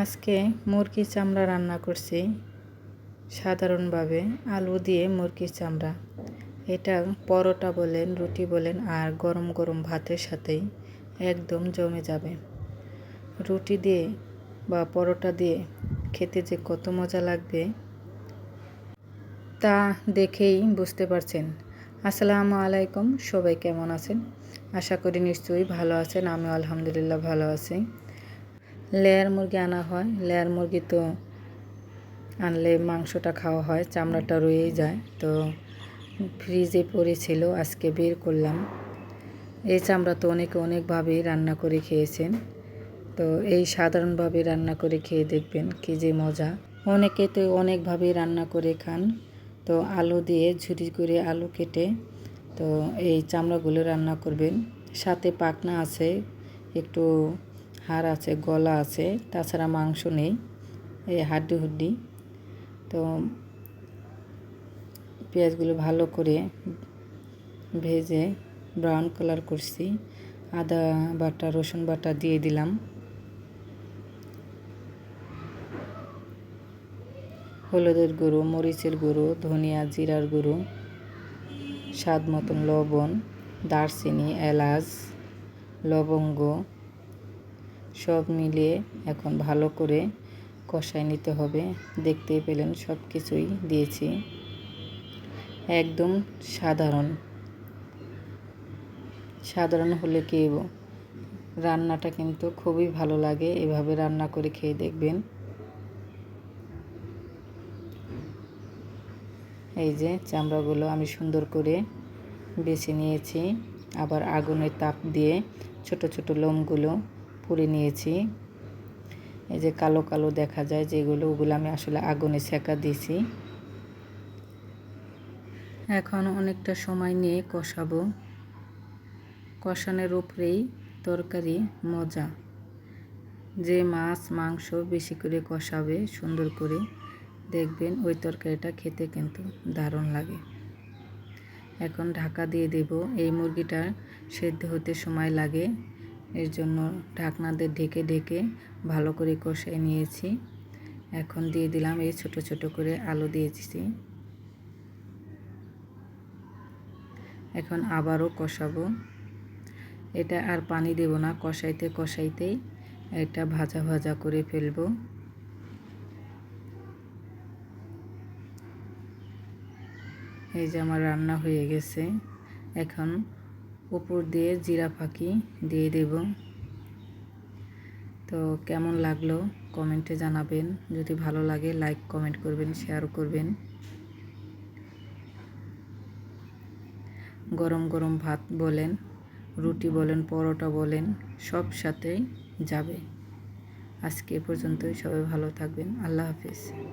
আজকে মুরগির চামড়া রান্না করছি সাধারণভাবে আলু দিয়ে মুরগির চামড়া। এটা পরোটা বলেন, রুটি বলেন আর গরম গরম ভাতের সাথেই একদম জমে যাবে। রুটি দিয়ে বা পরোটা দিয়ে খেতে যে কত মজা লাগবে তা দেখেই বুঝতে পারছেন। আসসালামু আলাইকুম, সবাই কেমন আছেন? আশা করি নিশ্চয়ই ভালো আছেন আমি আলহামদুলিল্লাহ ভালো আছি। লেয়ার মুরগি আনা হয়। লেয়ার মুরগি তো আনলে মাংসটা খাওয়া হয়, চামড়াটা রয়েই যায়। তো ফ্রিজে পড়েছিল, আজকে বের করলাম। এই চামড়া তো অনেকে অনেকভাবেই রান্না করে খেয়েছেন। তো এই সাধারণভাবে রান্না করে খেয়ে দেখবেন কী যে মজা। অনেকে তো অনেকভাবেই রান্না করে খান। তো আলু দিয়ে ঝুরি করে আলু কেটে তো এই চামড়াগুলো রান্না করবেন। সাথে পাকনা আছে, একটু হাড় আছে, গলা আছে, তাছাড়া মাংস নেই, এই হাড্ডি হুড্ডি। তো পেঁয়াজগুলো ভালো করে ভেজে ব্রাউন কালার করছি। আদা বাটা, রসুন বাটা দিয়ে দিলাম। হলুদের গুঁড়ো, মরিচের গুঁড়ো, ধনিয়া, জিরার গুঁড়ো, স্বাদ মতন লবণ, দারচিনি, এলাচ, লবঙ্গ সব মিলিয়ে এখন ভালো করে কষায় নিতে হবে। দেখতেই পেলেন সব কিছুই দিয়েছি। একদম সাধারণ। সাধারণ হলে কি রান্নাটা কিন্তু খুবই ভালো লাগে। এভাবে রান্না করে খেয়ে দেখবেন। এই যে চামড়াগুলো আমি সুন্দর করে বেছে নিয়েছি। আবার আগুনের তাপ দিয়ে ছোট ছোট লোমগুলো পুড়ে নিয়েছি। এই যে কালো কালো দেখা যায় যেগুলো, ওগুলো আমি আসলে আগুনে সেকা দিয়েছি। এখন অনেকটা সময় নিয়ে কষাবো। কষানোর উপরেই তরকারি মজা। যে মাছ, মাংস বেশি করে কষাবে সুন্দর করে, দেখবেন ওই তরকারিটা খেতে কিন্তু দারুণ লাগে। এখন ঢাকা দিয়ে দেব। এই মুরগিটা সেদ্ধ হতে সময় লাগে। এর জন্য ঢাকনা দিয়ে ঢেকে ঢেকে ভালো করে কষাই নিয়েছি। এখন দিয়ে দিলাম এই ছোট ছোট করে আলু দিয়েছি। এখন আবারও কষাবো। এটা আর পানি দেব না, কষাইতে কষাইতেই এটা ভাজা ভাজা করে ফেলব। এই যে আমার রান্না হয়ে গেছে। এখন উপর দিয়ে জিরা ফাঁকি দিয়ে দেব। তো কেমন লাগল কমেন্টে জানাবেন। যদি ভালো লাগে লাইক কমেন্ট করবেন শেয়ার করবেন। গরম গরম ভাত বলেন, রুটি বলেন, পরোটা বলেন, সব সাথেই যাবে। আজকে পর্যন্তই। সবাই ভালো থাকবেন। আল্লাহ হাফিজ।